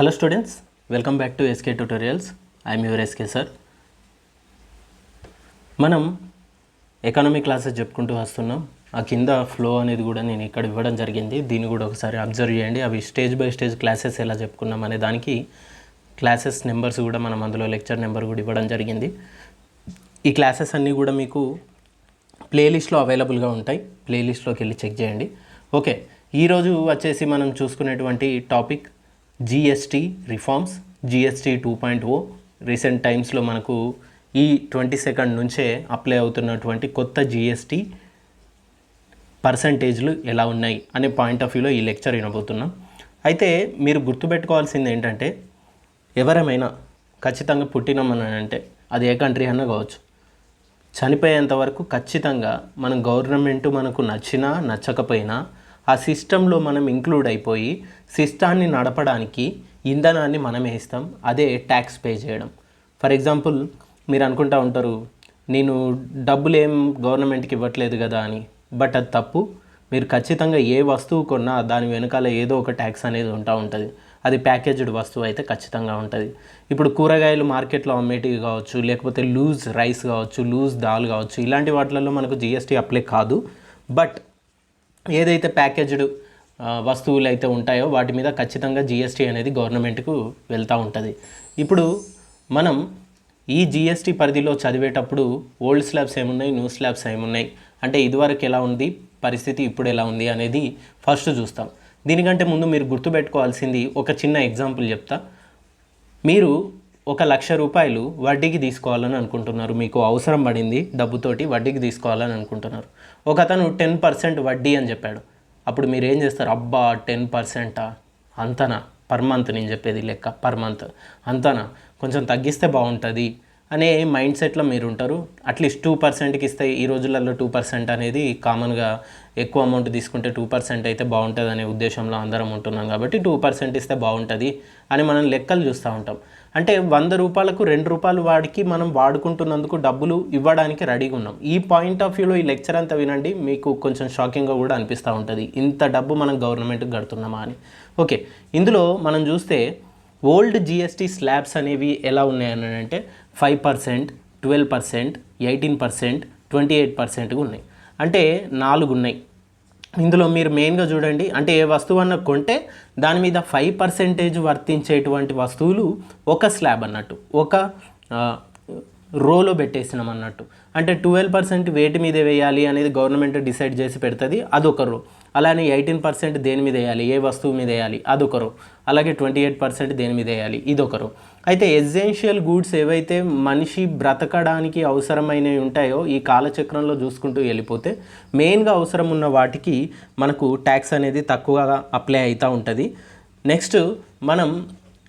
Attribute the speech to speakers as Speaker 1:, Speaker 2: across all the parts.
Speaker 1: Hello students welcome back to SK tutorials I'm your SK sir మనం economy classes చెప్పుకుంటూ వస్తున్నాం. ఆ కింద ఫ్లో అనేది కూడా నేను ఇక్కడ ఇవ్వడం జరిగింది. దీన్ని కూడా ఒకసారి అబ్జర్వ్ చేయండి. అవి స్టేజ్ బై స్టేజ్ క్లాసెస్ ఎలా చెప్పుకున్నాం అనే దానికి క్లాసెస్ నెంబర్స్ కూడా మనం అందులో లెక్చర్ నెంబర్ కూడా ఇవ్వడం జరిగింది. ఈ క్లాసెస్ అన్నీ కూడా మీకు ప్లేలిస్ట్లో అవైలబుల్గా ఉంటాయి. ప్లేలిస్ట్లోకి వెళ్ళి చెక్ చేయండి. ఓకే ఈరోజు వచ్చేసి మనం చూసుకునేటువంటి topic GST reforms GST two point O recent టైమ్స్లో మనకు ఈ ట్వంటీ సెకండ్ నుంచే అప్లై అవుతున్నటువంటి కొత్త జిఎస్టీ పర్సంటేజ్లు ఎలా ఉన్నాయి అనే పాయింట్ ఆఫ్ వ్యూలో ఈ లెక్చర్ వినబోతున్నాం. అయితే మీరు గుర్తుపెట్టుకోవాల్సింది ఏంటంటే ఎవరమైనా ఖచ్చితంగా పుట్టినామని అంటే అది ఏ కంట్రీ అన్నా కావచ్చు. చనిపోయేంత వరకు ఖచ్చితంగా మన గవర్నమెంట్ మనకు నచ్చినా నచ్చకపోయినా ఆ సిస్టంలో మనం ఇంక్లూడ్ అయిపోయి సిస్టాన్ని నడపడానికి ఇంధనాన్ని మనం వేస్తాం అదే ట్యాక్స్ పే చేయడం. ఫర్ ఎగ్జాంపుల్ మీరు అనుకుంటా ఉంటారు నేను డబ్బులు ఏం గవర్నమెంట్కి ఇవ్వట్లేదు కదా అని. బట్ అది తప్పు. మీరు ఖచ్చితంగా ఏ వస్తువు కొన్నా దాని వెనకాల ఏదో ఒక ట్యాక్స్ అనేది ఉంటా ఉంటుంది. అది ప్యాకేజ్డ్ వస్తువు అయితే ఖచ్చితంగా ఉంటుంది. ఇప్పుడు కూరగాయలు మార్కెట్లో అమ్మేటివి కావచ్చు లేకపోతే లూజ్ రైస్ కావచ్చు లూజ్ దాల్ కావచ్చు ఇలాంటి వాటిలలో మనకు జిఎస్టీ అప్లై కాదు. బట్ ఏదైతే ప్యాకేజ్డ్ వస్తువులు అయితే ఉంటాయో వాటి మీద ఖచ్చితంగా జిఎస్టీ అనేది గవర్నమెంట్కు వెళ్తూ ఉంటుంది. ఇప్పుడు మనం ఈ జిఎస్టీ పరిధిలో చదివేటప్పుడు ఓల్డ్ స్లాబ్స్ ఏమున్నాయి న్యూ స్లాబ్స్ ఏమున్నాయి? అంటే ఇదివరకు ఎలా ఉంది పరిస్థితి ఇప్పుడు ఎలా ఉంది అనేది ఫస్ట్ చూస్తాం. దీనికంటే ముందు మీరు గుర్తుపెట్టుకోవాల్సింది ఒక చిన్న ఎగ్జాంపుల్ చెప్తా. మీరు ఒక లక్ష రూపాయలు వడ్డీకి తీసుకోవాలని అనుకుంటున్నారు. మీకు అవసరం పడింది డబ్బుతోటి వడ్డీకి తీసుకోవాలని అనుకుంటున్నారు. ఒక అతను టెన్ పర్సెంట్ వడ్డీ అని చెప్పాడు. అప్పుడు మీరు ఏం చేస్తారు? అబ్బా టెన్ పర్సెంటా? అంతనా? పర్ మంత్ నేను చెప్పేది లెక్క పర్ మంత్. అంతనా? కొంచెం తగ్గిస్తే బాగుంటుంది అనే మైండ్ సెట్లో మీరు ఉంటారు అట్లీస్ట్ టూ పర్సెంట్కి ఇస్తే ఈ రోజులలో టూ పర్సెంట్ అనేది కామన్గా ఎక్కువ అమౌంట్ తీసుకుంటే టూ పర్సెంట్ అయితే బాగుంటుంది అనే ఉద్దేశంలో అందరం ఉంటున్నాం కాబట్టి టూ పర్సెంట్ ఇస్తే బాగుంటుంది అని మనం లెక్కలు చూస్తూ ఉంటాం. అంటే వంద రూపాయలకు రెండు రూపాయలు వాడికి మనం వాడుకుంటున్నందుకు డబ్బులు ఇవ్వడానికి రెడీగా ఉన్నాం. ఈ పాయింట్ ఆఫ్ వ్యూలో ఈ లెక్చర్ అంతా వినండి మీకు కొంచెం షాకింగ్గా కూడా అనిపిస్తూ ఉంటుంది. ఇంత డబ్బు మనం గవర్నమెంట్కి కడుతున్నామా అని. ఓకే ఇందులో మనం చూస్తే ఓల్డ్ జిఎస్టీ స్లాబ్స్ అనేవి ఎలా ఉన్నాయని అంటే five percent twelve percent eighteen percent twenty eight పర్సెంట్గా ఉన్నాయి. అంటే నాలుగు ఉన్నాయి. ఇందులో మీరు మెయిన్గా చూడండి అంటే ఏ వస్తువు అన్న కొంటే దాని మీద ఫైవ్ పర్సెంటేజ్ వర్తించేటువంటి వస్తువులు ఒక స్లాబ్ అన్నట్టు. ఒక రోలో పెట్టేసినాం అన్నట్టు. అంటే ట్వెల్వ్ పర్సెంట్ వేటి మీద వేయాలి అనేది గవర్నమెంట్ డిసైడ్ చేసి పెడుతుంది అదొక రో. అలానే ఎయిటీన్ పర్సెంట్ దేని మీద వేయాలి? ఏ వస్తువు మీద వేయాలి? అదొక రో. అలాగే ట్వంటీ ఎయిట్ పర్సెంట్ దేని మీద వేయాలి? ఇదొక రో. అయితే ఎసెన్షియల్ గూడ్స్ ఏవైతే మనిషి బ్రతకడానికి అవసరమైనవి ఉంటాయో ఈ కాలచక్రంలో చూసుకుంటూ వెళ్ళిపోతే మెయిన్గా అవసరం ఉన్న వాటికి మనకు ట్యాక్స్ అనేది తక్కువగా అప్లై అవుతూ ఉంటుంది. నెక్స్ట్ మనం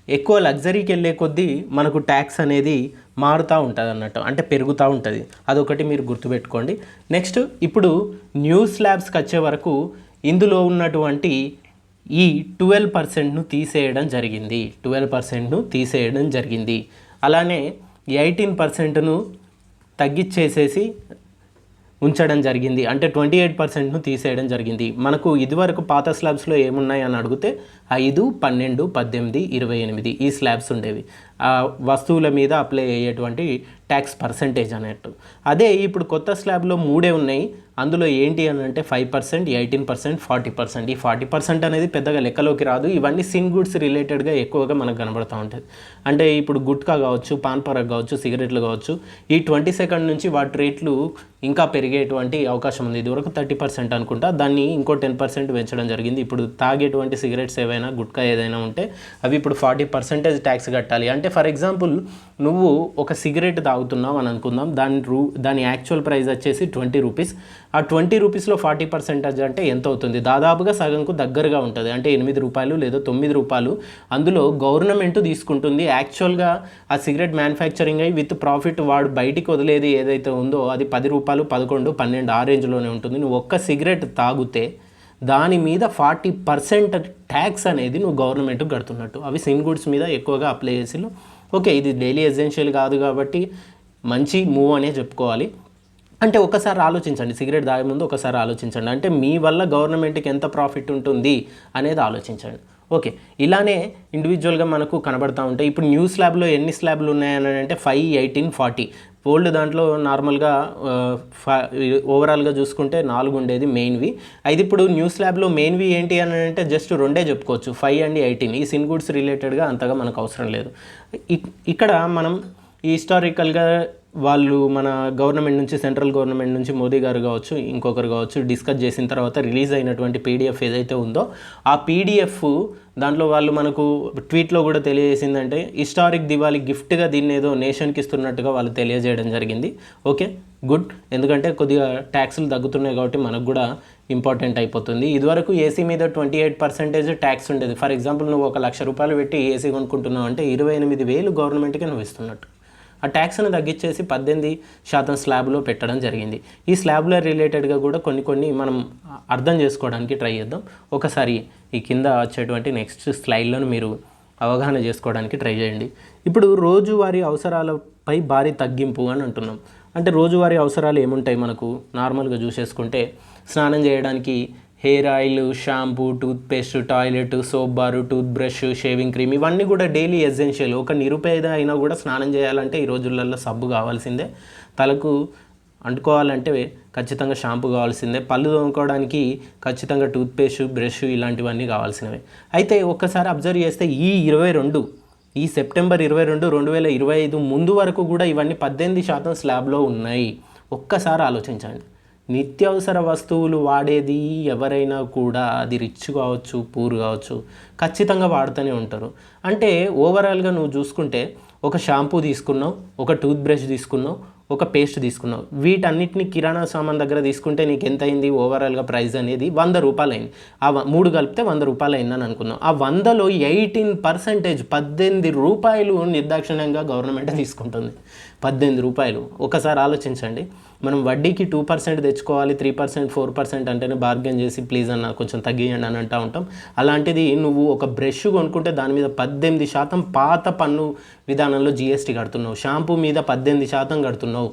Speaker 1: ఎక్కువ లగ్జరీకి వెళ్ళే కొద్దీ మనకు ట్యాక్స్ అనేది మారుతూ ఉంటుంది అన్నట్టు అంటే పెరుగుతూ ఉంటుంది. అదొకటి మీరు గుర్తుపెట్టుకోండి. నెక్స్ట్ ఇప్పుడు న్యూ స్లాబ్స్కి వచ్చే వరకు ఇందులో ఉన్నటువంటి ఈ ట్వెల్వ్ పర్సెంట్ను తీసేయడం జరిగింది. ట్వెల్వ్ పర్సెంట్ను తీసేయడం జరిగింది. అలానే ఎయిటీన్ పర్సెంట్ను తగ్గించేసేసి ఉంచడం జరిగింది. అంటే ట్వంటీ ఎయిట్ పర్సెంట్ను తీసేయడం జరిగింది. మనకు ఇదివరకు పాత స్లాబ్స్లో ఏమున్నాయి అని అడిగితే ఐదు పన్నెండు పద్దెనిమిది ఇరవై ఎనిమిది ఈ స్లాబ్స్ ఉండేవి. ఆ వస్తువుల మీద అప్లై అయ్యేటువంటి ట్యాక్స్ పర్సంటేజ్ అన్నట్టు. అదే ఇప్పుడు కొత్త స్లాబ్లో మూడే ఉన్నాయి. అందులో ఏంటి అని అంటే five percent eighteen percent forty percent. ఈ ఫార్టీ పర్సెంట్ అనేది పెద్దగా లెక్కలోకి రాదు. ఇవన్నీ సిన్ గుడ్స్ రిలేటెడ్గా ఎక్కువగా మనకు కనబడుతూ ఉంటుంది అంటే ఇప్పుడు గుట్కా కావచ్చు పాన్ కావచ్చు సిగరెట్లు కావచ్చు. ఈ ట్వంటీ సెకండ్ నుంచి వాటి రేట్లు ఇంకా పెరిగేటువంటి అవకాశం ఉంది. ఇదివరకు థర్టీ పర్సెంట్ అనుకుంటా దాన్ని ఇంకో టెన్ పర్సెంట్ పెంచడం జరిగింది. ఇప్పుడు తాగేటువంటి సిగరెట్స్ ఏవైనా గుట్కా ఏదైనా ఉంటే అవి ఇప్పుడు ఫార్టీ పర్సెంటేజ్ ట్యాక్స్ కట్టాలి. అంటే ఫర్ ఎగ్జాంపుల్ నువ్వు ఒక సిగరెట్ తాగుతున్నావు అని అనుకుందాం. దాని రూ దాని యాక్చువల్ ప్రైస్ వచ్చేసి ట్వంటీ రూపీస్. ఆ ట్వంటీ రూపీస్లో ఫార్టీ పర్సెంటేజ్ అంటే ఎంత అవుతుంది? దాదాపుగా సగంకు దగ్గరగా ఉంటుంది. అంటే ఎనిమిది రూపాయలు లేదా తొమ్మిది రూపాయలు. అందులో గవర్నమెంట్ తీసుకుంటుంది. యాక్చువల్గా ఆ సిగరెట్ మ్యానుఫ్యాక్చరింగ్ అయ్యి విత్ ప్రాఫిట్ వాడు బయటికి వదిలేది ఏదైతే ఉందో అది పది రూపాయలు పదకొండు పన్నెండు ఆ రేంజ్లోనే ఉంటుంది. నువ్వు ఒక్క సిగరెట్ తాగితే దాని మీద ఫార్టీ పర్సెంట్ ట్యాక్స్ అనేది నువ్వు గవర్నమెంట్కి కడుతున్నట్టు. అవి సిన్ గుడ్స్ మీద ఎక్కువగా అప్లై చేసి ఓకే ఇది డైలీ ఎసెన్షియల్ కాదు కాబట్టి మంచి మూవ్ అనే చెప్పుకోవాలి. అంటే ఒకసారి ఆలోచించండి సిగరెట్ తాగే ముందు ఒకసారి ఆలోచించండి. అంటే మీ వల్ల గవర్నమెంట్కి ఎంత ప్రాఫిట్ ఉంటుంది అనేది ఆలోచించండి. ఓకే ఇలానే ఇండివిజువల్గా మనకు కనబడతా ఉంటాయి ఇప్పుడు న్యూ స్లాబ్లో ఎన్ని స్లాబ్లు ఉన్నాయని అంటే ఫైవ్ ఎయిటీన్ ఫార్టీ. ఓల్డ్ దాంట్లో నార్మల్గా ఓవరాల్గా చూసుకుంటే నాలుగు ఉండేది మెయిన్వి అయితే ఇప్పుడు న్యూ స్లాబ్లో మెయిన్వి ఏంటి అని అంటే జస్ట్ రెండే చెప్పుకోవచ్చు. ఫైవ్ అండ్ ఎయిటీన్ ఈ సిన్ గుడ్స్ రిలేటెడ్గా అంతగా మనకు అవసరం లేదు. ఇక్కడ మనం ఈ హిస్టారికల్గా వాళ్ళు మన గవర్నమెంట్ నుంచి సెంట్రల్ గవర్నమెంట్ నుంచి మోదీ గారు కావచ్చు ఇంకొకరు కావచ్చు డిస్కస్ చేసిన తర్వాత రిలీజ్ అయినటువంటి పీడిఎఫ్ ఏదైతే ఉందో ఆ పీడిఎఫ్ దాంట్లో వాళ్ళు మనకు ట్వీట్లో కూడా తెలియజేసిందంటే హిస్టారిక్ దివాళీ గిఫ్ట్గా దీన్ని ఏదో నేషన్కి ఇస్తున్నట్టుగా వాళ్ళు తెలియజేయడం జరిగింది. Okay good. ఎందుకంటే కొద్దిగా ట్యాక్సులు తగ్గుతున్నాయి కాబట్టి మనకు కూడా ఇంపార్టెంట్ అయిపోతుంది. ఇదివరకు ఏసీ మీద ట్వంటీ ఎయిట్ పర్సెంటేజ్ ట్యాక్స్ ఉండేది. ఫర్ ఎగ్జాంపుల్ నువ్వు ఒక లక్ష రూపాయలు పెట్టి ఏసీ కొనుక్కుంటున్నావు అంటే ఇరవై ఎనిమిది వేలు గవర్నమెంట్కి నువ్వు ఇస్తున్నట్టు. ఆ ట్యాక్స్ను తగ్గించేసి పద్దెనిమిది శాతం స్లాబ్లో పెట్టడం జరిగింది. ఈ స్లాబ్లో రిలేటెడ్గా కూడా కొన్ని కొన్ని మనం అర్థం చేసుకోవడానికి ట్రై చేద్దాం. ఒకసారి ఈ కింద వచ్చేటువంటి నెక్స్ట్ స్లైడ్లను మీరు అవగాహన చేసుకోవడానికి ట్రై చేయండి. ఇప్పుడు రోజువారీ అవసరాలపై భారీ తగ్గింపు అని అంటున్నాం. అంటే రోజువారీ అవసరాలు ఏముంటాయి మనకు? నార్మల్గా చూసేసుకుంటే స్నానం చేయడానికి hair oil shampoo toothpaste toilet soap bar tooth brush shaving cream ఇవన్నీ కూడా డైలీ ఎసెన్షియల్. ఒక నిరుపేద అయినా కూడా స్నానం చేయాలంటే ఈ రోజులలో సబ్బు కావాల్సిందే. తలకు అంటుకోవాలంటే ఖచ్చితంగా షాంపూ కావాల్సిందే. పళ్ళు తోముకోవడానికి ఖచ్చితంగా టూత్పేస్ట్ బ్రష్ ఇలాంటివన్నీ కావాల్సినవి. అయితే ఒక్కసారి అబ్జర్వ్ చేస్తే ఈ ఇరవై రెండు ఈ సెప్టెంబర్ ఇరవై రెండు రెండు వేల ఇరవై ఐదు ముందు వరకు కూడా ఇవన్నీ పద్దెనిమిది శాతం స్లాబ్లో ఉన్నాయి. ఒక్కసారి ఆలోచించండి. నిత్యావసర వస్తువులు వాడేది ఎవరైనా కూడా అది రిచ్ కావచ్చు పూర్ కావచ్చు ఖచ్చితంగా వాడుతూనే ఉంటారు. అంటే ఓవరాల్గా నువ్వు చూసుకుంటే ఒక షాంపూ తీసుకున్నావు ఒక టూత్ బ్రష్ తీసుకున్నావు ఒక పేస్ట్ తీసుకున్నావు. వీటన్నిటిని కిరాణా సామాన్ దగ్గర తీసుకుంటే నీకు ఎంత అయింది? ఓవరాల్గా ప్రైస్ అనేది వంద రూపాయలు అయింది ఆ మూడు కలిపితే వంద రూపాయలు అయిందని అనుకుందాం ఆ వందలో ఎయిటీన్ పర్సెంటేజ్ పద్దెనిమిది రూపాయలు నిర్దాక్షిణ్యంగా గవర్నమెంట్ తీసుకుంటుంది. పద్దెనిమిది రూపాయలు. ఒకసారి ఆలోచించండి. మనం వడ్డీకి టూ పర్సెంట్ తెచ్చుకోవాలి త్రీ పర్సెంట్ ఫోర్ పర్సెంట్ అంటేనే బార్గెన్ చేసి ప్లీజ్ అన్న కొంచెం తగ్గియండి అని అంటూ ఉంటాం. అలాంటిది నువ్వు ఒక బ్రష్ కొనుక్కుంటే దాని మీద పద్దెనిమిది శాతం పాత పన్ను విధానంలో జిఎస్టీ కడుతున్నావు. షాంపూ మీద పద్దెనిమిది శాతం కడుతున్నావు.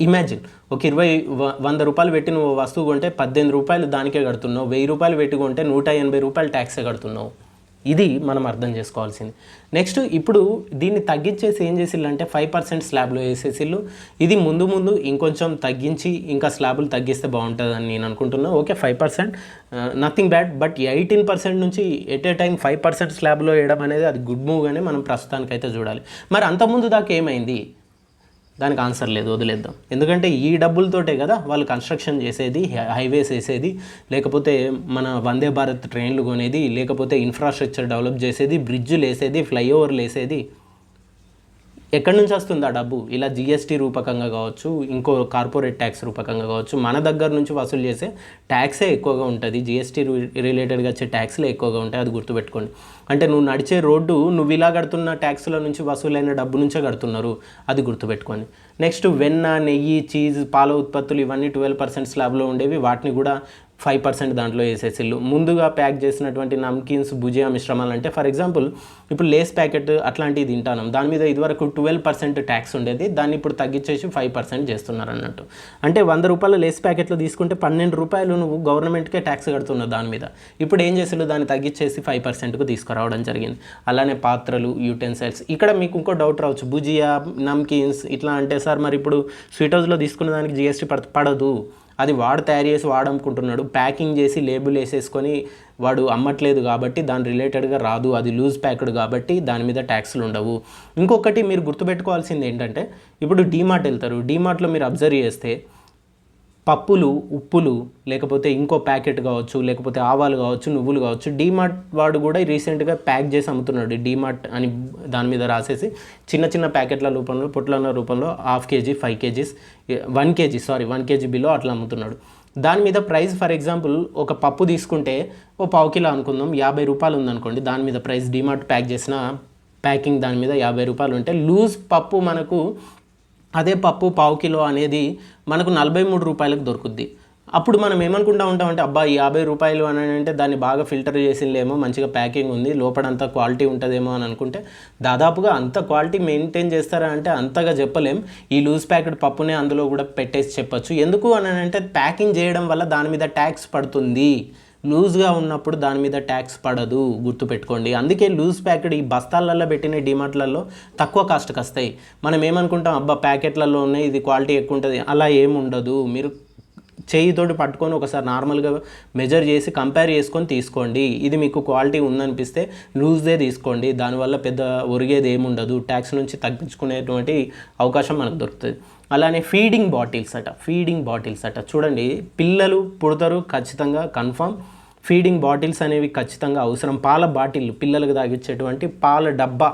Speaker 1: ఇమాజిన్ ఒక ఇరవై వంద రూపాయలు పెట్టి నువ్వు వస్తువు కొంటే పద్దెనిమిది రూపాయలు దానికే కడుతున్నావు. వెయ్యి రూపాయలు పెట్టుకుంటే నూట ఎనభై రూపాయలు ట్యాక్సే కడుతున్నావు. ఇది మనం అర్థం చేసుకోవాల్సింది. నెక్స్ట్ ఇప్పుడు దీన్ని తగ్గించేసి ఏం చేసిల్లంటే ఫైవ్ పర్సెంట్ స్లాబ్లో వేసేసిల్లు. ఇది ముందు ముందు ఇంకొంచెం తగ్గించి ఇంకా స్లాబులు తగ్గిస్తే బాగుంటుందని నేను అనుకుంటున్నా. Okay five percent nothing bad but eighteen percent నుంచి at a time five percent స్లాబ్లో వేయడం అనేది అది గుడ్ మూవ్ అని మనం ప్రస్తుతానికైతే చూడాలి. మరి అంతకుముందు దాకా ఏమైంది? దానికి ఆన్సర్ లేదు వదిలేద్దాం. ఎందుకంటే ఈ డబ్బులతోటే కదా వాళ్ళు కన్స్ట్రక్షన్ చేసేది హైవేస్ వేసేది లేకపోతే మన వందే భారత్ ట్రైన్లు కొనేది లేకపోతే ఇన్ఫ్రాస్ట్రక్చర్ డెవలప్ చేసేది బ్రిడ్జ్లు వేసేది ఫ్లైఓవర్లు వేసేది. ఎక్కడి నుంచి వస్తుంది ఆ డబ్బు? ఇలా జిఎస్టీ రూపకంగా కావచ్చు ఇంకో కార్పొరేట్ ట్యాక్స్ రూపకంగా కావచ్చు మన దగ్గర నుంచి వసూలు చేసే ట్యాక్సే ఎక్కువగా ఉంటుంది. జిఎస్టీ రిలేటెడ్గా వచ్చే ట్యాక్స్లే ఎక్కువగా ఉంటాయి అది గుర్తుపెట్టుకోండి. అంటే నువ్వు నడిచే రోడ్డు నువ్వు ఇలా కడుతున్న ట్యాక్స్ల నుంచి వసూలైన డబ్బు నుంచే కడుతున్నారు అది గుర్తుపెట్టుకోండి. నెక్స్ట్ వెన్న నెయ్యి చీజ్ పాల ఉత్పత్తులు ఇవన్నీ ట్వెల్వ్ పర్సెంట్ స్లాబ్లో ఉండేవి వాటిని కూడా ఫైవ్ పర్సెంట్ దాంట్లో వేసేసిల్లు ముందుగా ప్యాక్ చేసినటువంటి నమ్కీన్స్ భుజియా మిశ్రమాలు అంటే ఫర్ ఎగ్జాంపుల్ ఇప్పుడు లేస్ ప్యాకెట్ అట్లాంటివి తింటాను. దాని మీద ఇదివరకు ట్వెల్వ్ పర్సెంట్ ట్యాక్స్ ఉండేది. దాన్ని ఇప్పుడు తగ్గించేసి ఫైవ్ పర్సెంట్ చేస్తున్నారు అన్నట్టు. అంటే వంద రూపాయల లేస్ ప్యాకెట్లు తీసుకుంటే పన్నెండు రూపాయలు నువ్వు గవర్నమెంట్కే ట్యాక్స్ కడుతున్నావు దాని మీద. ఇప్పుడు ఏం చేసిల్లు దాన్ని తగ్గించేసి ఫైవ్ పర్సెంట్కు తీసుకురావడం జరిగింది. అలానే పాత్రలు యూటెన్సైల్స్. ఇక్కడ మీకు ఇంకో డౌట్ రావచ్చు. భుజియా నమ్కిన్స్ ఇట్లా అంటే సార్ మరి ఇప్పుడు స్వీట్ హౌస్లో తీసుకున్న దానికి జిఎస్టీ పడదు. అది వాడు తయారు చేసి వాడనుకుంటున్నాడు ప్యాకింగ్ చేసి లేబుల్ వేసేసుకొని వాడు అమ్మట్లేదు కాబట్టి దాని రిలేటెడ్గా రాదు అది లూజ్ ప్యాక్డ్ కాబట్టి దాని మీద ట్యాక్స్లు ఉండవు. ఇంకొకటి మీరు గుర్తుపెట్టుకోవాల్సింది ఏంటంటే ఇప్పుడు డీమార్ట్ వెళ్తారు. డీమార్ట్లో మీరు అబ్జర్వ్ చేస్తే పప్పులు ఉప్పులు లేకపోతే ఇంకో ప్యాకెట్ కావచ్చు లేకపోతే ఆవాలు కావచ్చు నువ్వులు కావచ్చు డీమార్ట్ వాడు కూడా రీసెంట్గా ప్యాక్ చేసి అమ్ముతున్నాడు. డీమార్ట్ అని దాని మీద రాసేసి చిన్న చిన్న ప్యాకెట్ల రూపంలో పొట్ల రూపంలో half KG five KGs one KG sorry one KG below అట్లా అమ్ముతున్నాడు. దాని మీద ప్రైస్ ఫర్ ఎగ్జాంపుల్ ఒక పప్పు తీసుకుంటే ఓ పావు కిలో అనుకుందాం యాభై రూపాయలు ఉందనుకోండి దాని మీద ప్రైస్ డీమార్ట్ ప్యాక్ చేసిన ప్యాకింగ్ దాని మీద యాభై రూపాయలు ఉంటే లూజ్ పప్పు మనకు అదే పప్పు పావు కిలో అనేది మనకు నలభై మూడు రూపాయలకు దొరుకుద్ది. అప్పుడు మనం ఏమనుకుంటా ఉంటామంటే అబ్బా ఈ యాభై రూపాయలు అని అంటే దాన్ని బాగా ఫిల్టర్ చేసిందేమో మంచిగా ప్యాకింగ్ ఉంది లోపడంతా క్వాలిటీ ఉంటుందేమో అని అనుకుంటే దాదాపుగా అంత క్వాలిటీ మెయింటైన్ చేస్తారా అంటే అంతగా చెప్పలేం. ఈ లూజ్ ప్యాకెట్ పప్పునే అందులో కూడా పెట్టేసి చెప్పచ్చు. ఎందుకు అని అంటే ప్యాకింగ్ చేయడం వల్ల దాని మీద ట్యాక్స్ పడుతుంది. లూజ్గా ఉన్నప్పుడు దాని మీద ట్యాక్స్ పడదు గుర్తుపెట్టుకోండి. అందుకే లూజ్ ప్యాకెట్ ఈ బస్తాలలో పెట్టిన డిమార్ట్లలో తక్కువ కాస్ట్కి వస్తాయి. మనం ఏమనుకుంటాం అబ్బా ప్యాకెట్లలో ఉన్నాయి ఇది క్వాలిటీ ఎక్కువ ఉంటుంది అలా ఏముండదు మీరు చేయితోటి పట్టుకొని ఒకసారి నార్మల్గా మెజర్ చేసి కంపేర్ చేసుకొని తీసుకోండి. ఇది మీకు క్వాలిటీ ఉందనిపిస్తే లూజ్దే తీసుకోండి. దానివల్ల పెద్ద ఒరిగేది ఏముండదు ట్యాక్స్ నుంచి తగ్గించుకునేటువంటి అవకాశం మనకు దొరుకుతుంది. అలానే ఫీడింగ్ బాటిల్స్ అట ఫీడింగ్ బాటిల్స్ అట. చూడండి పిల్లలు పుడతారు ఖచ్చితంగా కన్ఫామ్ ఫీడింగ్ బాటిల్స్ అనేవి ఖచ్చితంగా అవసరం. పాల బాటిల్ పిల్లలకు తాగించేటువంటి పాల డబ్బా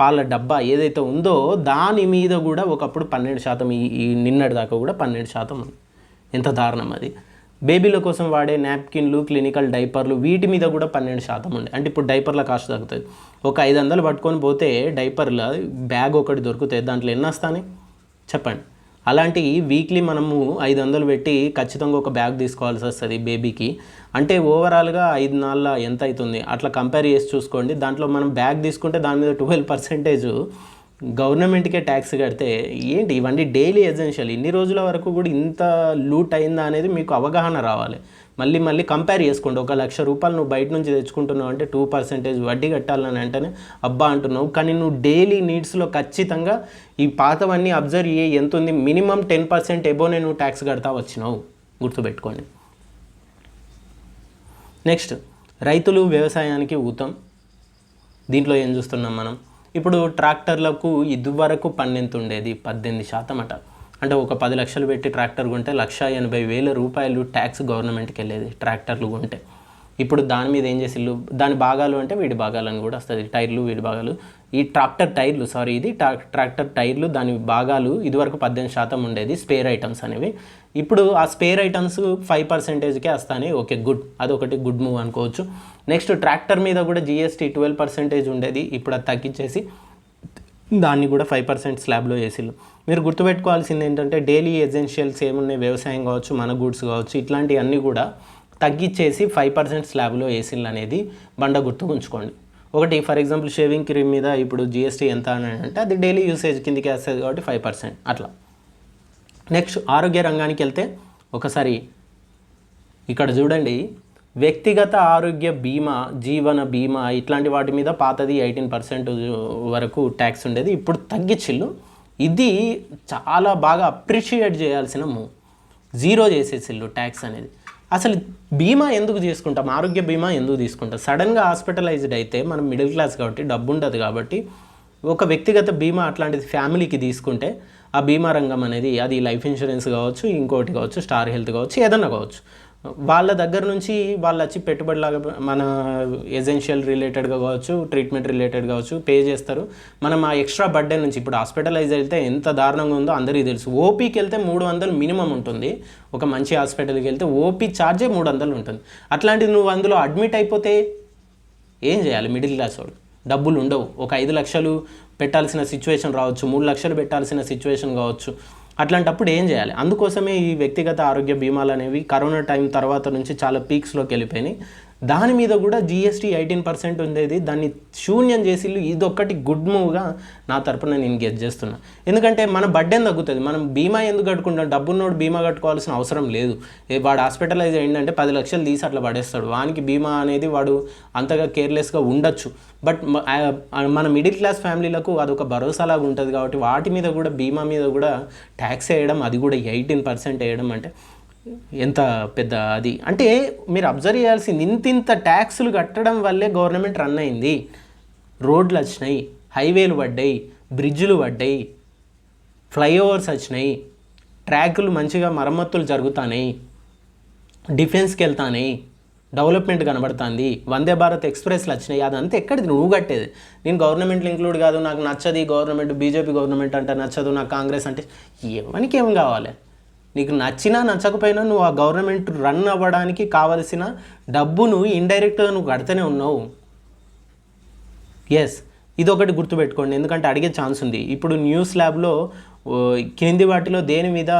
Speaker 1: పాల డబ్బా ఏదైతే ఉందో దాని మీద కూడా ఒకప్పుడు పన్నెండు శాతం ఈ నిన్నటి దాకా కూడా పన్నెండు శాతం ఉంది. ఎంత దారుణం అది. బేబీల కోసం వాడే నాప్కిన్లు క్లినికల్ డైపర్లు వీటి మీద కూడా పన్నెండు శాతం ఉండే. అంటే ఇప్పుడు డైపర్ల కాస్ట్ తగ్గుతుంది ఒక ఐదు వందలు పట్టుకొని పోతే డైపర్ల బ్యాగ్ ఒకటి దొరుకుతాయి. దాంట్లో ఎన్ని వస్తాయి? చెప్పండి. అలాంటి వీక్లీ మనము ఐదు వందలు పెట్టి ఖచ్చితంగా ఒక బ్యాగ్ తీసుకోవాల్సి వస్తుంది బేబీకి అంటే ఓవరాల్గా ఐదు నాళ్ళ ఎంత అవుతుంది అట్లా కంపేర్ చేసి చూసుకోండి. దాంట్లో మనం బ్యాగ్ తీసుకుంటే దాని మీద ట్వెల్వ్ పర్సెంటేజ్ గవర్నమెంట్కే ట్యాక్స్ కడితే ఏంటి? ఇవన్నీ డైలీ ఎసెన్షియల్. ఇన్ని రోజుల వరకు కూడా ఇంత లూట్ అయిందా అనేది మీకు అవగాహన రావాలి. మళ్ళీ మళ్ళీ కంపేర్ చేసుకోండి. ఒక లక్ష రూపాయలు నువ్వు బయట నుంచి తెచ్చుకుంటున్నావు అంటే టూ పర్సెంటేజ్ వడ్డీ కట్టాలని అంటేనే అబ్బా అంటున్నావు. కానీ నువ్వు డైలీ నీడ్స్లో ఖచ్చితంగా ఈ పాతవన్నీ అబ్జర్వ్ చేయి. ఎంత ఉంది? మినిమం టెన్ పర్సెంట్ ఎబోనే నువ్వు ట్యాక్స్ కడతా వచ్చినావు. గుర్తుపెట్టుకోండి. నెక్స్ట్ రైతులు వ్యవసాయానికి ఊతం. దీంట్లో ఏం చూస్తున్నాం మనం? ఇప్పుడు ట్రాక్టర్లకు ఇదివరకు పన్నెంత ఉండేది పద్దెనిమిది శాతం అట. అంటే ఒక పది లక్షలు పెట్టి ట్రాక్టర్ కొంటే లక్ష ఎనభై వేల రూపాయలు ట్యాక్స్ గవర్నమెంట్కి వెళ్ళేది ట్రాక్టర్లు కొంటే. ఇప్పుడు దాని మీద ఏం చేసిల్లు దాని భాగాలు అంటే వీడి భాగాలని కూడా వస్తుంది. టైర్లు వీడి భాగాలు. ఈ ట్రాక్టర్ టైర్లు సారీ ఇది ట్రా- ట్రాక్టర్ టైర్లు దాని భాగాలు ఇదివరకు పద్దెనిమిది శాతం ఉండేది స్పేర్ ఐటమ్స్ అనేవి. ఇప్పుడు ఆ స్పేర్ ఐటమ్స్ ఫైవ్ పర్సెంటేజ్కే వస్తాయి ఓకే గుడ్ అదొకటి గుడ్ మూవ్ అనుకోవచ్చు. నెక్స్ట్ ట్రాక్టర్ మీద కూడా జిఎస్టీ ట్వెల్వ్ పర్సెంటేజ్ ఉండేది ఇప్పుడు అది తగ్గించేసి దాన్ని కూడా ఫైవ్ పర్సెంట్ స్లాబ్లో వేసిల్లు మీరు గుర్తుపెట్టుకోవాల్సింది ఏంటంటే డైలీ ఎసెన్షియల్స్ ఏమున్నాయి వ్యవసాయం కావచ్చు మన గూడ్స్ కావచ్చు ఇట్లాంటివన్నీ కూడా తగ్గించేసి ఫైవ్ పర్సెంట్ స్లాబ్లో వేసిల్లు అనేది బండ గుర్తు ఉంచుకోండి. ఒకటి ఫర్ ఎగ్జాంపుల్ షేవింగ్ క్రీమ్ మీద ఇప్పుడు జిఎస్టీ ఎంత అని అంటే అది డైలీ యూసేజ్ కిందికి వస్తుంది కాబట్టి ఫైవ్ పర్సెంట్ అట్లా. నెక్స్ట్ ఆరోగ్య రంగానికి వెళ్తే ఒకసారి ఇక్కడ చూడండి. వ్యక్తిగత ఆరోగ్య బీమా జీవన బీమా ఇట్లాంటి వాటి మీద పాతది ఎయిటీన్ పర్సెంట్ వరకు ట్యాక్స్ ఉండేది. ఇప్పుడు తగ్గించిల్లు ఇది చాలా బాగా అప్రిషియేట్ చేయాల్సిన మూవ్ జీరో చేసేసిల్లు ట్యాక్స్ అనేది. అసలు బీమా ఎందుకు తీసుకుంటాం? ఆరోగ్య బీమా ఎందుకు తీసుకుంటాం? సడన్గా హాస్పిటలైజ్డ్ అయితే మనం మిడిల్ క్లాస్ కాబట్టి డబ్బు ఉంటుంది కాబట్టి ఒక వ్యక్తిగత బీమా అట్లాంటిది ఫ్యామిలీకి తీసుకుంటే ఆ బీమా రంగం అనేది అది లైఫ్ ఇన్సూరెన్స్ కావచ్చు ఇంకోటి కావచ్చు స్టార్ హెల్త్ కావచ్చు ఏదన్నా కావచ్చు. వాళ్ళ దగ్గర నుంచి వాళ్ళు వచ్చి పెట్టుబడిలాగా మన ఎసెన్షియల్ రిలేటెడ్గా కావచ్చు ట్రీట్మెంట్ రిలేటెడ్ కావచ్చు పే చేస్తారు. మనం ఆ ఎక్స్ట్రా బర్త్డే నుంచి ఇప్పుడు హాస్పిటలైజ్ వెళ్తే ఎంత దారుణంగా ఉందో అందరికీ తెలుసు. ఓపీకి వెళ్తే మూడు వందలు మినిమం ఉంటుంది. ఒక మంచి హాస్పిటల్కి వెళ్తే ఓపీ ఛార్జే మూడు వందలు ఉంటుంది. అట్లాంటిది నువ్వు అందులో అడ్మిట్ అయిపోతే ఏం చేయాలి మిడిల్ క్లాస్ వాడు డబ్బులు ఉండవు. ఒక ఐదు లక్షలు పెట్టాల్సిన సిచ్యువేషన్ రావచ్చు. మూడు లక్షలు పెట్టాల్సిన సిచ్యువేషన్ కావచ్చు. అట్లాంటప్పుడు ఏం చేయాలి? అందుకోసమే ఈ వ్యక్తిగత ఆరోగ్య బీమాలు అనేవి కరోనా టైం తర్వాత నుంచి చాలా పీక్స్లోకి వెళ్ళిపోయినాయి దాని మీద కూడా జిఎస్టీ ఎయిటీన్ పర్సెంట్ ఉండేది. దాన్ని శూన్యం చేసి ఇదొక్కటి గుడ్ మూవ్గా నా తరపున నేను గెట్ చేస్తున్నా. ఎందుకంటే మన బడ్డెన్ తగ్గుతుంది. మనం బీమా ఎందుకు కట్టుకుంటాం? డబ్బున్నోడు బీమా కట్టుకోవాల్సిన అవసరం లేదు. వాడు హాస్పిటలైజ్ అయిందంటే పది లక్షలు తీసి అట్లా పడేస్తాడు. వానికి బీమా అనేది వాడు అంతగా కేర్లెస్గా ఉండొచ్చు. బట్ మన మిడిల్ క్లాస్ ఫ్యామిలీలకు అదొక భరోసాలాగా ఉంటుంది కాబట్టి వాటి మీద కూడా బీమా మీద కూడా ట్యాక్స్ వేయడం అది కూడా ఎయిటీన్ పర్సెంట్ వేయడం అంటే ఎంత పెద్ద అది? అంటే మీరు అబ్జర్వ్ చేయాల్సింది ఇంతింత ట్యాక్సులు కట్టడం వల్లే గవర్నమెంట్ రన్ అయింది. రోడ్లు వచ్చినాయి హైవేలు పడ్డాయి బ్రిడ్జులు పడ్డాయి ఫ్లైఓవర్స్ వచ్చినాయి ట్రాకులు మంచిగా మరమ్మతులు జరుగుతున్నాయి డిఫెన్స్కి వెళ్తానాయి డెవలప్మెంట్ కనబడుతుంది వందే భారత్ ఎక్స్ప్రెస్లు వచ్చినాయి అదంతా ఎక్కడిది? నువ్వు కట్టేది. నేను గవర్నమెంట్లో ఇంక్లూడ్ కాదు నాకు నచ్చది గవర్నమెంట్ బీజేపీ గవర్నమెంట్ అంటే నచ్చదు నాకు కాంగ్రెస్ అంటే ఎవరికి ఏం కావాలి? నీకు నచ్చినా నచ్చకపోయినా నువ్వు ఆ గవర్నమెంట్ రన్ అవ్వడానికి కావలసిన డబ్బును ఇండైరెక్ట్గా నువ్వు కడితేనే ఉన్నావు. ఎస్ ఇది ఒకటి గుర్తుపెట్టుకోండి. ఎందుకంటే అడిగే ఛాన్స్ ఉంది. ఇప్పుడు న్యూస్ ల్యాబ్లో కింది వాటిలో దేని మీద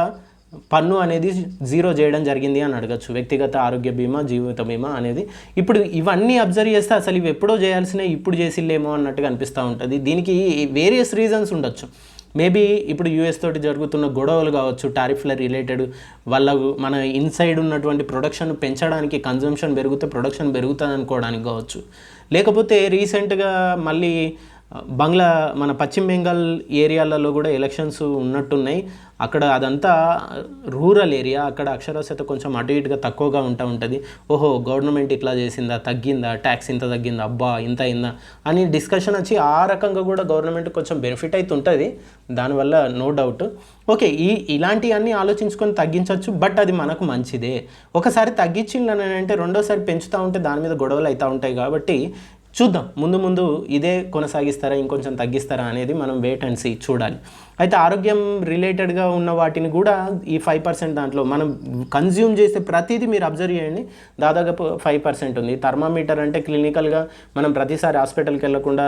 Speaker 1: పన్ను అనేది జీరో చేయడం జరిగింది అని అడగచ్చు. వ్యక్తిగత ఆరోగ్య బీమా జీవిత బీమా అనేది. ఇప్పుడు ఇవన్నీ అబ్జర్వ్ చేస్తే అసలు ఇవి ఎప్పుడో చేయాల్సినవి ఇప్పుడు చేసిల్లేమో అన్నట్టుగా అనిపిస్తూ ఉంటుంది. దీనికి వేరియస్ రీజన్స్ ఉండొచ్చు. మేబీ ఇప్పుడు యూఎస్ తోటి జరుగుతున్న గొడవలు కావచ్చు టారిఫ్ల రిలేటెడ్ వాళ్ళ మన ఇన్సైడ్ ఉన్నటువంటి ప్రొడక్షన్ పెంచడానికి కన్జంప్షన్ పెరిగితే ప్రొడక్షన్ పెరుగుతుంది అనుకోవడానికి కావచ్చు. లేకపోతే రీసెంట్గా మళ్ళీ బంగ్లా మన పశ్చిమ బెంగాల్ ఏరియాలలో కూడా ఎలక్షన్స్ ఉన్నట్టున్నాయి. అక్కడ అదంతా రూరల్ ఏరియా. అక్కడ అక్షరాస్యత కొంచెం అటు ఇటుగా తక్కువగా ఉంటా ఉంటుంది. ఓహో గవర్నమెంట్ ఇట్లా చేసిందా? తగ్గిందా? ట్యాక్స్ ఇంత తగ్గిందా? అబ్బా ఇంత అయిందా? అని డిస్కషన్ వచ్చి ఆ రకంగా కూడా గవర్నమెంట్ కొంచెం బెనిఫిట్ అయితే ఉంటుంది దానివల్ల నో డౌట్. ఓకే ఈ ఇలాంటివన్నీ ఆలోచించుకొని తగ్గించవచ్చు బట్ అది మనకు మంచిదే. ఒకసారి తగ్గించిందని అంటే రెండోసారి పెంచుతూ ఉంటే దాని మీద గొడవలు అవుతూ ఉంటాయి కాబట్టి చూద్దాం. ముందు ముందు ఇదే కొనసాగిస్తారా ఇంకొంచెం తగ్గిస్తారా అనేది మనం వెయిట్ అండ్ సీ చూడాలి. అయితే ఆరోగ్యం రిలేటెడ్గా ఉన్న వాటిని కూడా ఈ ఫైవ్ పర్సెంట్ దాంట్లో మనం కన్జ్యూమ్ చేసే ప్రతిదీ మీరు అబ్జర్వ్ చేయండి. దాదాపు ఫైవ్ పర్సెంట్ ఉంది. థర్మామీటర్ అంటే క్లినికల్గా మనం ప్రతిసారి హాస్పిటల్కి వెళ్ళకుండా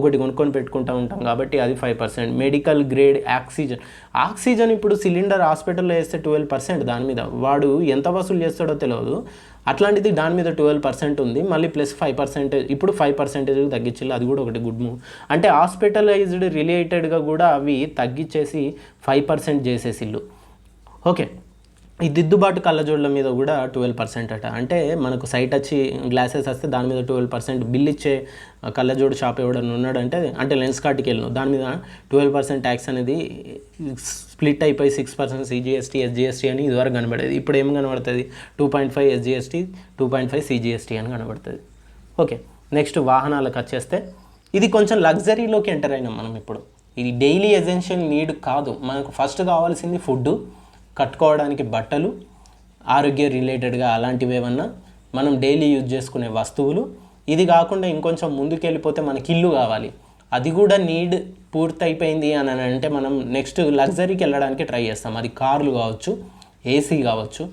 Speaker 1: ఒకటి కొనుక్కొని పెట్టుకుంటూ ఉంటాం కాబట్టి అది five percent medical grade oxygen oxygen ఇప్పుడు సిలిండర్ హాస్పిటల్లో వేస్తే ట్వెల్వ్ పర్సెంట్ దాని మీద. వాడు ఎంత వసూలు చేస్తాడో తెలియదు అట్లాంటిది దాని మీద ట్వెల్వ్ పర్సెంట్ ఉంది మళ్ళీ ప్లస్ ఫైవ్ పర్సెంటేజ్ ఇప్పుడు ఫైవ్ పర్సెంటేజ్ తగ్గించాలి అది కూడా ఒకటి గుడ్ మూవ్. అంటే హాస్పిటలైజ్డ్ రిలేటెడ్గా కూడా అవి తగ్గించేసి ఫైవ్ పర్సెంట్ చేసేసిల్లు. ఓకే. ఈ దిద్దుబాటు కళ్ళజోళ్ళ మీద కూడా ట్వెల్వ్ పర్సెంట్ అట. అంటే మనకు సైట్ వచ్చి గ్లాసెస్ వస్తే దాని మీద ట్వెల్వ్ పర్సెంట్ బిల్ ఇచ్చే కళ్ళజోడు షాప్ ఎవడన్నా ఉన్నాడంటే అంటే లెన్స్ కార్ట్కి వెళ్ళను దాని మీద ట్వెల్వ్ పర్సెంట్ ట్యాక్స్ అనేది స్ప్లిట్ అయిపోయి సిక్స్ పర్సెంట్ సిజిఎస్టీ ఎస్జిఎస్టీ అని ఇదివరకు కనబడేది. ఇప్పుడు ఏం కనబడుతుంది? Two point five SGST two point five CGST అని కనబడుతుంది. ఓకే నెక్స్ట్ వాహనాలకు వచ్చేస్తే ఇది కొంచెం లగ్జరీలోకి ఎంటర్ అయినాం మనం ఇప్పుడు. ఇది డైలీ ఎసెన్షియల్ నీడ్ కాదు. మనకు ఫస్ట్ కావాల్సింది ఫుడ్ కట్టుకోవడానికి బట్టలు ఆరోగ్య రిలేటెడ్గా అలాంటివి ఏమన్నా మనం డైలీ యూజ్ చేసుకునే వస్తువులు. ఇది కాకుండా ఇంకొంచెం ముందుకు వెళ్ళిపోతే మనకి ఇల్లు కావాలి. అది కూడా నీడ్ పూర్తయిపోయింది అని అంటే మనం నెక్స్ట్ లగ్జరీకి వెళ్ళడానికి ట్రై చేస్తాం. అది కార్లు కావచ్చు ఏసీ కావచ్చు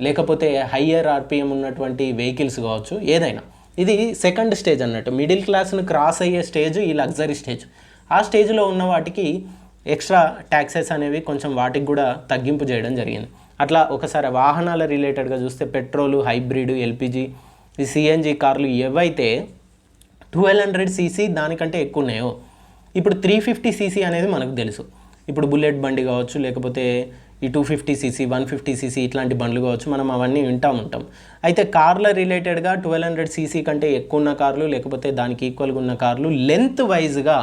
Speaker 1: లేకపోతే హయ్యర్ ఆర్పిఎం ఉన్నటువంటి వెహికల్స్ కావచ్చు ఏదైనా. ఇది సెకండ్ స్టేజ్ అన్నట్టు. మిడిల్ క్లాస్ను క్రాస్ అయ్యే స్టేజ్ ఈ లగ్జరీ స్టేజ్. ఆ స్టేజ్లో ఉన్న వాటికి ఎక్స్ట్రా ట్యాక్సెస్ అనేవి కొంచెం వాటికి కూడా తగ్గింపు చేయడం జరిగింది. అట్లా ఒకసారి వాహనాల రిలేటెడ్గా చూస్తే పెట్రోలు హైబ్రిడ్ ఎల్పిజి ఈ సిఎన్జి కార్లు ఏవైతే ట్వెల్వ్ హండ్రెడ్ సీసీ దానికంటే ఎక్కువ ఉన్నాయో ఇప్పుడు త్రీ ఫిఫ్టీ సీసీ అనేది మనకు తెలుసు. ఇప్పుడు బుల్లెట్ బండి కావచ్చు లేకపోతే ఈ two fifty CC one fifty CC ఇట్లాంటి బండ్లు కావచ్చు మనం అవన్నీ వింటూ ఉంటాం. అయితే కార్ల రిలేటెడ్గా ట్వెల్వ్ హండ్రెడ్ సీసీ కంటే ఎక్కువ ఉన్న కార్లు లేకపోతే దానికి ఈక్వల్గా ఉన్న కార్లు లెంత్ వైజ్గా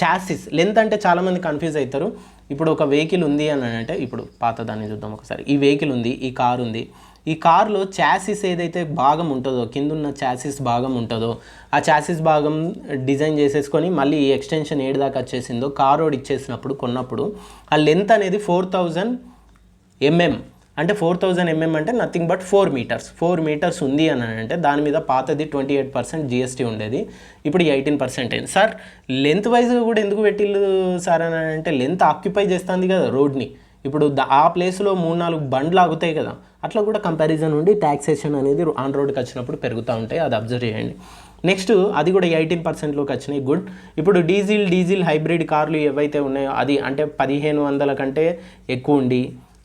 Speaker 1: చాసిస్ లెంత్ అంటే చాలామంది కన్ఫ్యూజ్ అవుతారు. ఇప్పుడు ఒక వెహికల్ ఉంది అని అంటే ఇప్పుడు పాత దాన్ని చూద్దాం ఒకసారి. ఈ వెహికల్ ఉంది ఈ కార్ ఉంది. ఈ కార్లో చాసిస్ ఏదైతే భాగం ఉంటుందో కింద ఉన్న చాసిస్ భాగం ఉంటుందో ఆ చాసిస్ భాగం డిజైన్ చేసేసుకొని మళ్ళీ ఈ ఎక్స్టెన్షన్ ఏడు దాకా వచ్చేసిందో కార్ రోడ్ ఇచ్చేసినప్పుడు కొన్నప్పుడు ఆ లెంత్ అనేది ఫోర్ థౌజండ్ ఎంఎం అంటే ఫోర్ థౌజండ్ ఎంఎం అంటే nothing but four metres four metres ఉంది అని అంటే దాని మీద పాతది ట్వంటీ ఎయిట్ పర్సెంట్ జిఎస్టీ ఉండేది. ఇప్పుడు ఎయిటీన్ పర్సెంట్ అయింది. సార్ లెంత్ వైజ్గా కూడా ఎందుకు పెట్టిల్లు సార్ అని అంటే లెంత్ ఆక్యుపై చేస్తుంది కదా రోడ్ని. ఇప్పుడు ఆ ప్లేస్లో మూడు నాలుగు బండ్లు ఆగుతాయి కదా. అట్లా కూడా కంపారిజన్ ఉండి ట్యాక్సేషన్ అనేది ఆన్ రోడ్కి వచ్చినప్పుడు పెరుగుతూ ఉంటాయి. అది అబ్జర్వ్ చేయండి. నెక్స్ట్ అది కూడా ఎయిటీన్ పర్సెంట్లోకి వచ్చినాయి. గుడ్ ఇప్పుడు డీజిల్ డీజిల్ హైబ్రిడ్ కార్లు ఏవైతే ఉన్నాయో అది అంటే పదిహేను వందల కంటే ఎక్కువ ఉండి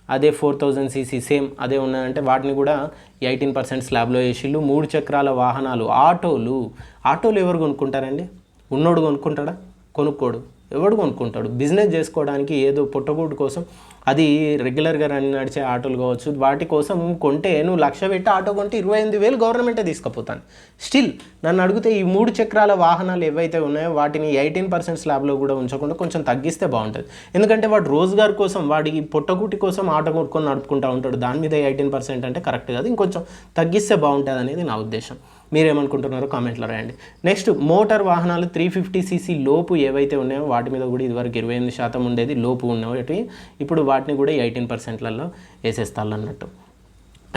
Speaker 1: అదే ఫోర్ థౌజండ్ సీసీ సేమ్ అదే ఉన్నాయంటే వాటిని కూడా ఎయిటీన్ పర్సెంట్ స్లాబ్లో వేసిళ్ళు. మూడు చక్రాల వాహనాలు ఆటోలు. ఆటోలు ఎవరు కొనుక్కుంటారండి? ఉన్నోడు కొనుక్కుంటాడా? కొనుక్కోడు. ఎవడు కొనుక్కుంటాడు? బిజినెస్ చేసుకోవడానికి ఏదో పుట్టగూడు కోసం అది రెగ్యులర్గా రన్ నడిచే ఆటోలు కావచ్చు వాటి కోసం కొంటే నువ్వు లక్ష పెట్టి ఆటో కొంటే ఇరవై ఎనిమిది వేలు గవర్నమెంటే తీసుకుపోతాను స్టిల్ నన్ను అడిగితే ఈ మూడు చక్రాల వాహనాలు ఏవైతే ఉన్నాయో వాటిని ఎయిటీన్ పర్సెంట్ స్లాబ్లో కూడా ఉంచకుండా కొంచెం తగ్గిస్తే బాగుంటుంది. ఎందుకంటే వాడు రోజుగారు కోసం వాడికి పుట్టకూటి కోసం ఆటో కొనుక్కొని నడుపుకుంటూ ఉంటాడు. దాని మీద ఎయిటీన్ పర్సెంట్ అంటే కరెక్ట్ కాదు. ఇంకొంచెం తగ్గిస్తే బాగుంటుంది అనేది నా ఉద్దేశం. మీరేమనుకుంటున్నారో కామెంట్లో రాయండి. నెక్స్ట్ మోటార్ వాహనాలు త్రీ ఫిఫ్టీ సీసీ లోపు ఏవైతే ఉన్నాయో వాటి మీద కూడా ఇదివరకు ఇరవై ఎనిమిది శాతం ఉండేది లోపు ఉన్నవి. ఇప్పుడు వాటిని కూడా ఎయిటీన్ పర్సెంట్లలో వేసేస్తారు అన్నట్టు.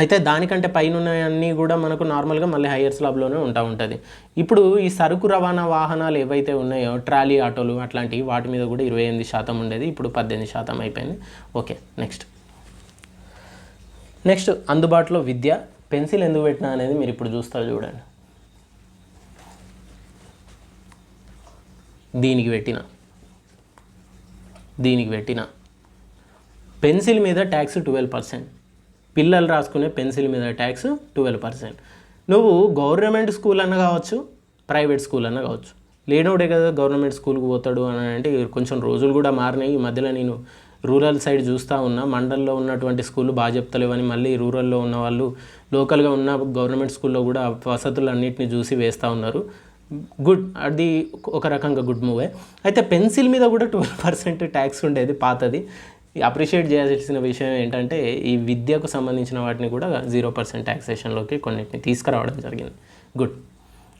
Speaker 1: అయితే దానికంటే పైన ఉన్నాయన్నీ కూడా మనకు నార్మల్గా మళ్ళీ హయ్యర్ స్లాబ్లోనే ఉంటా ఉంటుంది. ఇప్పుడు ఈ సరుకు రవాణా వాహనాలు ఏవైతే ఉన్నాయో ట్రాలీ ఆటోలు అట్లాంటివి వాటి మీద కూడా ఇరవై ఎనిమిది శాతం ఉండేది. ఇప్పుడు పద్దెనిమిది శాతం అయిపోయింది. Okay next. నెక్స్ట్ అందుబాటులో విద్య. పెన్సిల్ ఎందుకు పెట్టినా అనేది మీరు ఇప్పుడు చూస్తారు చూడండి. దీనికి పెట్టిన. దీనికి పెట్టిన. పెన్సిల్ మీద ట్యాక్స్ ట్వెల్వ్ పర్సెంట్. పిల్లలు రాసుకునే పెన్సిల్ మీద ట్యాక్స్ ట్వెల్వ్ పర్సెంట్. నువ్వు గవర్నమెంట్ స్కూల్ అన్న కావచ్చు ప్రైవేట్ స్కూల్ అన్న కావచ్చు. లేనోడే కదా గవర్నమెంట్ స్కూల్కి పోతాడు అని అంటే కొంచెం రోజులు కూడా మారినాయి. ఈ మధ్యలో నేను రూరల్ సైడ్ చూస్తూ ఉన్నా. మండల్లో ఉన్నటువంటి స్కూళ్ళు బాగా చెప్తలేవని మళ్ళీ రూరల్లో ఉన్న వాళ్ళు లోకల్గా ఉన్న గవర్నమెంట్ స్కూల్లో కూడా వసతులు అన్నింటినీ చూసి వేస్తూ ఉన్నారు. గుడ్ అది ఒక రకంగా గుడ్ మూవే. అయితే పెన్సిల్ మీద కూడా ట్వెల్వ్ పర్సెంట్ ట్యాక్స్ ఉండేది పాతది. అప్రిషియేట్ చేయాల్సిన విషయం ఏంటంటే ఈ విద్యకు సంబంధించిన వాటిని కూడా జీరో పర్సెంట్ ట్యాక్సేషన్లోకి కొన్నిటిని తీసుకురావడం జరిగింది. గుడ్.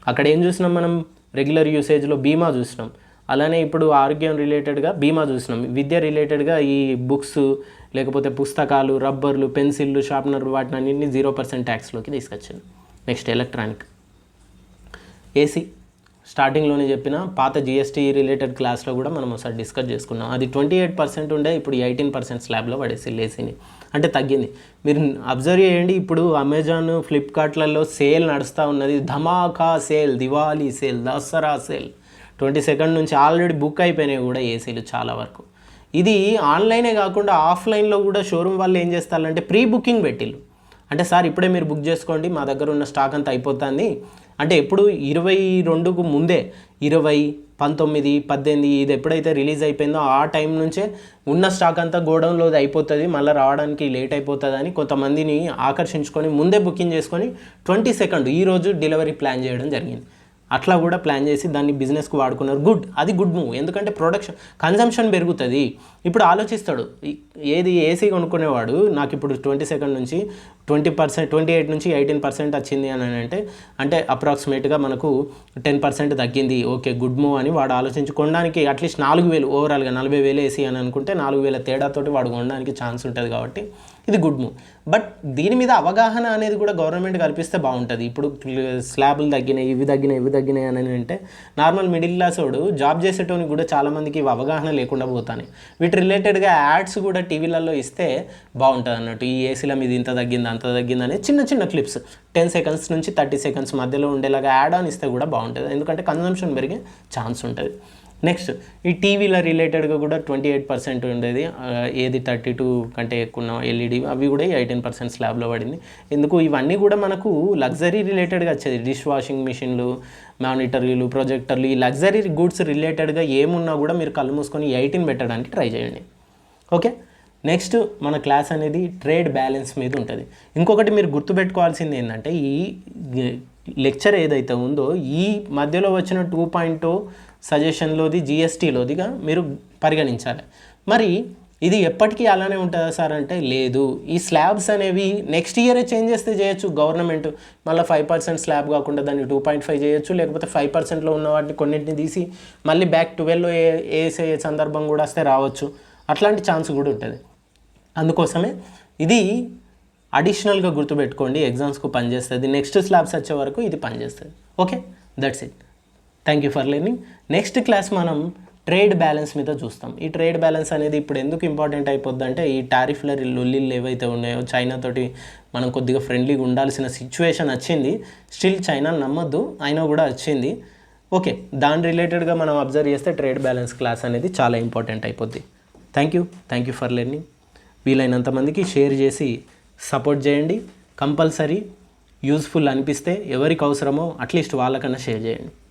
Speaker 1: అక్కడ ఏం చూసినాం మనం? రెగ్యులర్ యూసేజ్లో బీమా చూసినాం. అలానే ఇప్పుడు ఆరోగ్యం రిలేటెడ్గా బీమా చూసినాం. విద్య రిలేటెడ్గా ఈ బుక్స్ లేకపోతే పుస్తకాలు రబ్బర్లు పెన్సిళ్ళు షార్ప్నర్ వాటిని అన్నింటినీ జీరో పర్సెంట్ ట్యాక్స్లోకి తీసుకొచ్చాను నెక్స్ట్ ఎలక్ట్రానిక్. ఏసీ. స్టార్టింగ్లోనే చెప్పిన పాత జిఎస్టీ రిలేటెడ్ క్లాస్లో కూడా మనం ఒకసారి డిస్కస్ చేసుకున్నాం. అది ట్వంటీ ఎయిట్ పర్సెంట్ ఉండే ఇప్పుడు ఎయిటీన్ పర్సెంట్ స్లాబ్లో పడేసి ఏసీని అంటే తగ్గింది. మీరు అబ్జర్వ్ చేయండి ఇప్పుడు అమెజాన్ ఫ్లిప్కార్ట్లలో సేల్ నడుస్తూ ఉన్నది. ధమాకా sale Diwali sale Dussehra sale twenty second నుంచి ఆల్రెడీ బుక్ అయిపోయినాయి కూడా ఏసీలు చాలా వరకు. ఇది ఆన్లైనే కాకుండా ఆఫ్లైన్లో కూడా షోరూమ్ వాళ్ళు ఏం చేస్తారంటే ప్రీ బుకింగ్ పెట్టిళ్ళు అంటే సార్ ఇప్పుడే మీరు బుక్ చేసుకోండి మా దగ్గర ఉన్న స్టాక్ అంతా అయిపోతుంది. అంటే ఎప్పుడు ఇరవై రెండుకు ముందే ఇరవై పంతొమ్మిది పద్దెనిమిది ఇది ఎప్పుడైతే రిలీజ్ అయిపోయిందో ఆ టైం నుంచే ఉన్న స్టాక్ అంతా గోడౌన్లో అయిపోతుంది మళ్ళీ రావడానికి లేట్ అయిపోతుంది అని కొంతమందిని ఆకర్షించుకొని ముందే బుకింగ్ చేసుకొని ట్వంటీ సెకండ్ ఈరోజు డెలివరీ ప్లాన్ చేయడం జరిగింది. అట్లా కూడా ప్లాన్ చేసి దాన్ని బిజినెస్కి వాడుకున్నారు. గుడ్ అది గుడ్ మూవ్ ఎందుకంటే ప్రొడక్షన్ కన్జంప్షన్ పెరుగుతుంది. ఇప్పుడు ఆలోచిస్తాడు. ఏది ఏసీ కొనుక్కునేవాడు నాకు ఇప్పుడు ట్వంటీ సెకండ్ నుంచి ట్వంటీ పర్సెంట్ ట్వంటీ ఎయిట్ నుంచి ఎయిటీన్ పర్సెంట్ వచ్చింది అని అంటే అంటే అప్రాక్సిమేట్గా మనకు టెన్ పర్సెంట్ తగ్గింది. ఓకే గుడ్ మూవ్ అని వాడు ఆలోచించి కొనడానికి అట్లీస్ట్ నాలుగు వేలు ఓవరాల్గా నలభై వేలు ఏసీ అని అనుకుంటే నాలుగు వేల తేడాతోటి వాడు కొనడానికి ఛాన్స్ ఉంటుంది కాబట్టి ఇది గుడ్ మూవ్ బట్ దీని మీద అవగాహన అనేది కూడా గవర్నమెంట్ కల్పిస్తే బాగుంటుంది. ఇప్పుడు స్లాబులు తగ్గినాయి ఇవి తగ్గినాయి ఇవి తగ్గినాయి అని అంటే నార్మల్ మిడిల్ క్లాస్ వాడు జాబ్ చేసేటోనికి కూడా చాలామందికి ఇవి అవగాహన లేకుండా పోతాయి వీటి రిలేటెడ్గా యాడ్స్ కూడా టీవీలలో ఇస్తే బాగుంటుంది అన్నట్టు. ఈ ఏసీల మీద ఇంత తగ్గింది అంత తగ్గింది అనేది చిన్న చిన్న క్లిప్స్ టెన్ సెకండ్స్ నుంచి థర్టీ సెకండ్స్ మధ్యలో ఉండేలాగా యాడ్ ఆన్ ఇస్తే కూడా బాగుంటుంది. ఎందుకంటే కన్జంప్షన్ పెరిగే ఛాన్స్ ఉంటుంది. నెక్స్ట్ ఈ టీవీల రిలేటెడ్గా కూడా ట్వంటీ ఎయిట్ పర్సెంట్ ఉండేది. ఏది థర్టీ టూ కంటే ఎక్కువ ఉన్న ఎల్ఈడి అవి కూడా ఎయిటీన్ పర్సెంట్ స్లాబ్లో పడింది. ఎందుకు? ఇవన్నీ కూడా మనకు లగ్జరీ రిలేటెడ్గా వచ్చేది. డిష్ వాషింగ్ మిషన్లు మానిటర్లు ప్రొజెక్టర్లు ఈ లగ్జరీ గుడ్స్ రిలేటెడ్గా ఏమున్నా కూడా మీరు కళ్ళు మూసుకొని ఎయిటీన్ పెట్టడానికి ట్రై చేయండి. ఓకే? నెక్స్ట్ మన క్లాస్ అనేది ట్రేడ్ బ్యాలెన్స్ మీద ఉంటుంది. ఇంకొకటి మీరు గుర్తుపెట్టుకోవాల్సింది ఏంటంటే ఈ లెక్చర్ ఏదైతే ఉందో ఈ మధ్యలో వచ్చిన టూ పాయింట్ సజెషన్లోది జిఎస్టీలోదిగా మీరు పరిగణించాలి. మరి ఇది ఎప్పటికీ అలానే ఉంటుందా సార్ అంటే లేదు. ఈ స్లాబ్స్ అనేవి నెక్స్ట్ ఇయరే చేంజ్ చేస్తే చేయొచ్చు. గవర్నమెంట్ మళ్ళీ ఫైవ్ పర్సెంట్ స్లాబ్ కాకుండా దాన్ని టూ పాయింట్ ఫైవ్ చేయొచ్చు. లేకపోతే ఫైవ్ పర్సెంట్లో ఉన్న వాటిని కొన్నింటిని తీసి మళ్ళీ బ్యాక్ ట్వెల్వ్లో ఏ వేసే సందర్భం కూడా వస్తే రావచ్చు. అట్లాంటి ఛాన్స్ కూడా ఉంటుంది. అందుకోసమే ఇది అడిషనల్గా గుర్తుపెట్టుకోండి. ఎగ్జామ్స్కు పనిచేస్తుంది. నెక్స్ట్ స్లాబ్స్ వచ్చే వరకు ఇది పనిచేస్తుంది. Okay that's it thank you for learning next class మనం ట్రేడ్ బ్యాలెన్స్ మీద చూస్తాం. ఈ ట్రేడ్ బ్యాలెన్స్ అనేది ఇప్పుడు ఎందుకు ఇంపార్టెంట్ అయిపోద్ది అంటే ఈ టారిఫ్ల లొల్లిళ్ళు ఏవైతే ఉన్నాయో చైనా తోటి మనం కొద్దిగా ఫ్రెండ్లీగా ఉండాల్సిన సిచ్యువేషన్ వచ్చింది. స్టిల్ చైనా నమ్మద్దు అయినా కూడా వచ్చింది. ఓకే దాని రిలేటెడ్గా మనం అబ్జర్వ్ చేస్తే ట్రేడ్ బ్యాలెన్స్ క్లాస్ అనేది చాలా ఇంపార్టెంట్ అయిపోద్ది. Thank you thank you for learning వీలైనంత మందికి షేర్ చేసి సపోర్ట్ చేయండి. కంపల్సరీ యూస్ఫుల్ అనిపిస్తే ఎవరికి అవసరమో అట్లీస్ట్ వాళ్ళకన్నా షేర్ చేయండి.